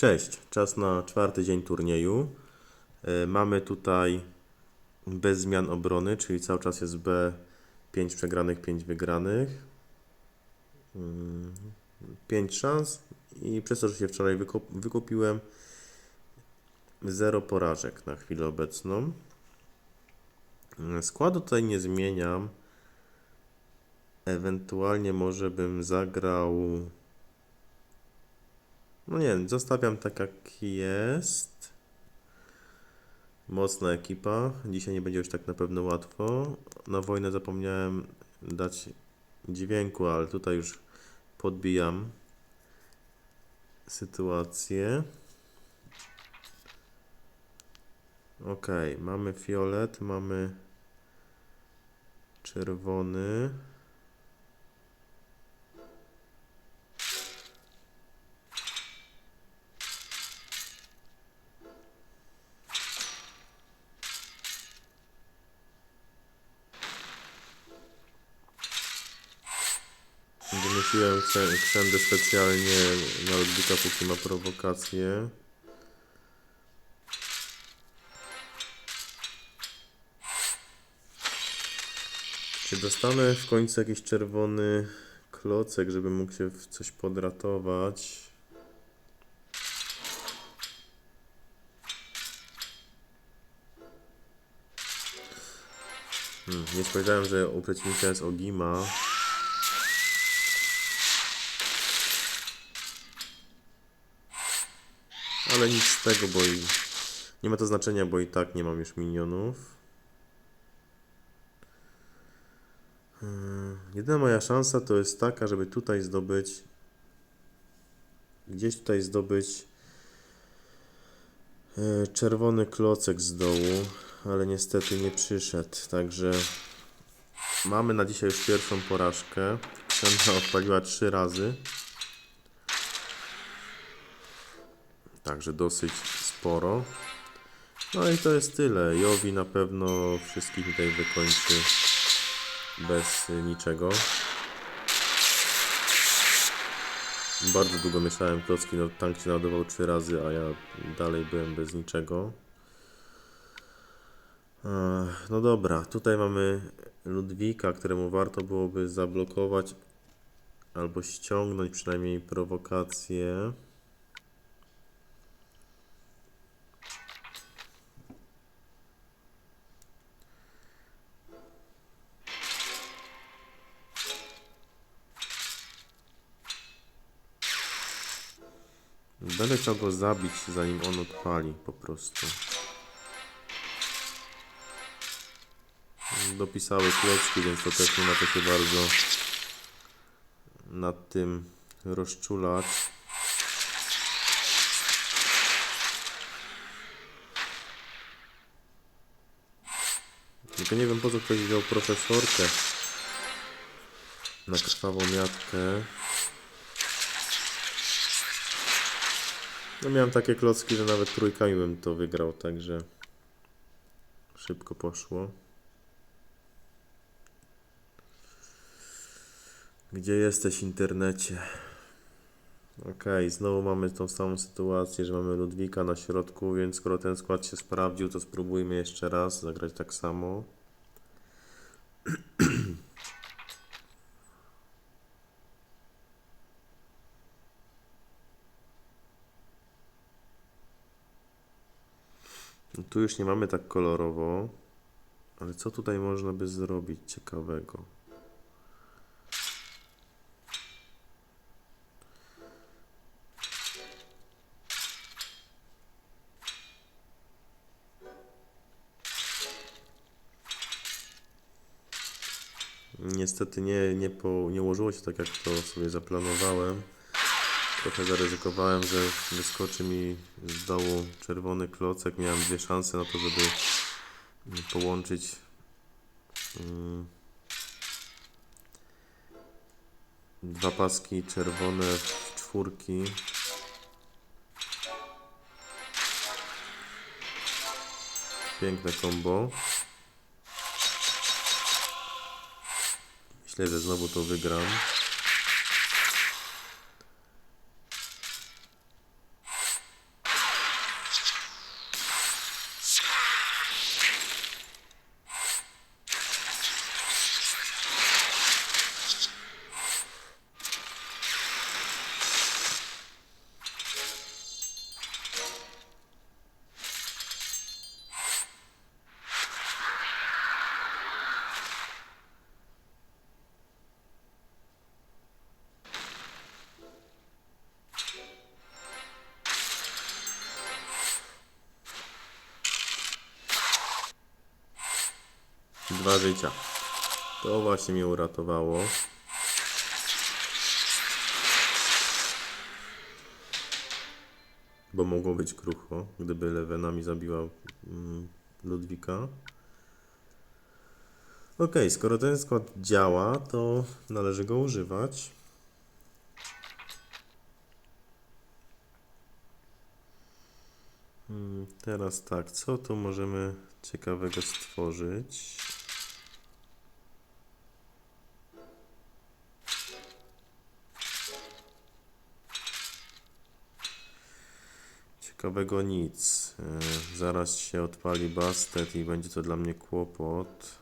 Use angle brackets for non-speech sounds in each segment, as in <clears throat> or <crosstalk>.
Cześć, czas na czwarty dzień turnieju. E, Mamy tutaj bez zmian obrony, czyli cały czas jest B 5 przegranych, 5 wygranych. 5 szans i przez to, że się wczoraj wykup- wykupiłem, 0 porażek na chwilę obecną. E, Składu tutaj nie zmieniam. Ewentualnie może bym zagrał no nie zostawiam tak jak jest. Mocna ekipa. Dzisiaj nie będzie już tak na pewno łatwo. Na wojnę zapomniałem dać dźwięku, ale tutaj już podbijam sytuację. Ok, mamy fiolet, mamy czerwony. Ksę- ksędę specjalnie na Ludwika, póki ma prowokację. Czy dostanę w końcu jakiś czerwony klocek, żeby mógł się w coś podratować? Hmm, nie spodziewałem, że u przeciwnika jest Ogima. Ale nic z tego, bo i nie ma to znaczenia, bo i tak nie mam już minionów. Hmm, Jedyna moja szansa to jest taka, żeby tutaj zdobyć gdzieś tutaj zdobyć e, czerwony klocek z dołu, ale niestety nie przyszedł, także mamy na dzisiaj już pierwszą porażkę. Ksenda <laughs> odpaliła trzy razy. Także dosyć sporo. No i to jest tyle. Jowi na pewno wszystkich tutaj wykończy bez niczego. Bardzo długo mieszałem klocki, no tank się naładował trzy razy, a ja dalej byłem bez niczego. No dobra, tutaj mamy Ludwika, któremu warto byłoby zablokować albo ściągnąć przynajmniej prowokację. Będę chciał go zabić, zanim on odpali po prostu. Dopisały klocki, więc to też nie ma co się bardzo nad tym rozczulać. Tylko nie wiem po co ktoś wziął profesorkę na krwawą miatkę. No miałem takie klocki, że nawet trójkami bym to wygrał, także szybko poszło. Gdzie jesteś internecie? Okej, znowu mamy tą samą sytuację, że mamy Ludwika na środku, więc skoro ten skład się sprawdził, to spróbujmy jeszcze raz zagrać tak samo. No Tu już nie mamy tak kolorowo, ale co tutaj można by zrobić ciekawego? Niestety nie, nie, po, nie ułożyło się tak, jak to sobie zaplanowałem. Trochę zaryzykowałem, że wyskoczy mi z dołu czerwony klocek. Miałem dwie szanse na to, żeby mm, połączyć mm, dwa paski czerwone w czwórki. Piękne combo. Myślę, że znowu to wygram. Dwa życia. To właśnie mnie uratowało. Bo mogło być krucho, gdyby Lewena mi zabiła mm, Ludwika. Ok, skoro ten skład działa, to należy go używać. Hmm, Teraz tak, co tu możemy ciekawego stworzyć? Ciekawego nic. E, Zaraz się odpali bastet i będzie to dla mnie kłopot.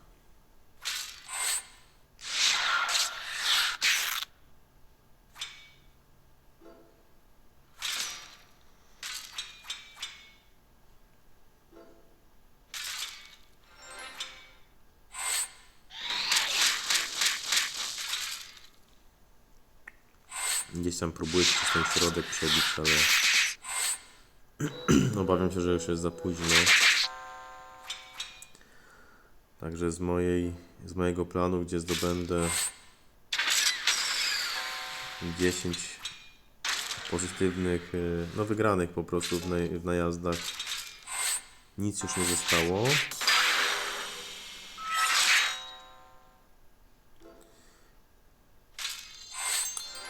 Gdzieś tam próbuję przez ten środek przebić, ale <clears throat> obawiam się, że już jest za późno. Także z mojej, z mojego planu, gdzie zdobędę 10 pozytywnych, y, no wygranych po prostu w, naj, w najazdach, nic już nie zostało.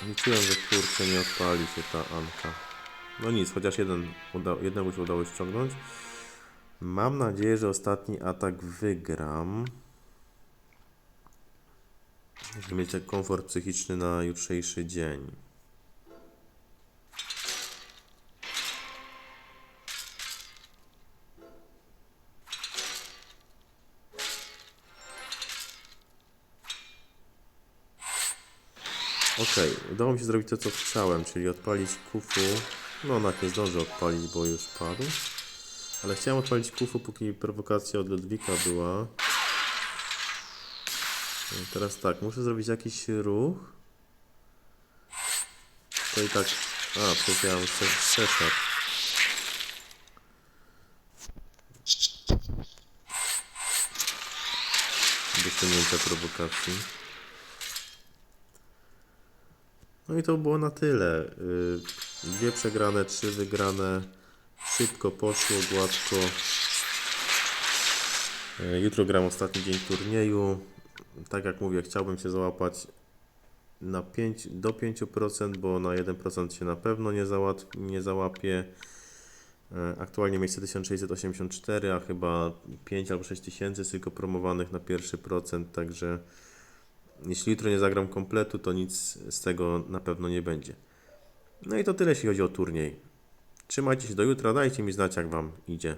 Liczyłem, że kurczę nie odpali się ta Anka. No nic, chociaż jeden uda, jednemu się udało ściągnąć. Mam nadzieję, że ostatni atak wygram. Żeby mieć tak komfort psychiczny na jutrzejszy dzień. Okej, udało mi się zrobić to, co chciałem, czyli odpalić kufu. No, jednak nie zdążę odpalić, bo już padł. Ale chciałem odpalić kufu, póki prowokacja od Ludwika była. No, Teraz tak, muszę zrobić jakiś ruch. To i tak... A, przecież ja mam setup. Dosięgnięcia prowokacji. No i to było na tyle. Y, Dwie przegrane, trzy wygrane. Szybko poszło, gładko. Y, Jutro gram ostatni dzień turnieju. Tak jak mówię, chciałbym się załapać na 5, do 5%, bo na 1% się na pewno nie, załat, nie załapię. Y, Aktualnie miejsce 1684, a chyba 5 albo 6 tysięcy tylko promowanych na pierwszy procent, także jeśli jutro nie zagram kompletu, to nic z tego na pewno nie będzie. No i to tyle, jeśli chodzi o turniej. Trzymajcie się do jutra, dajcie mi znać, jak Wam idzie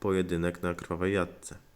pojedynek na krwawej jadce.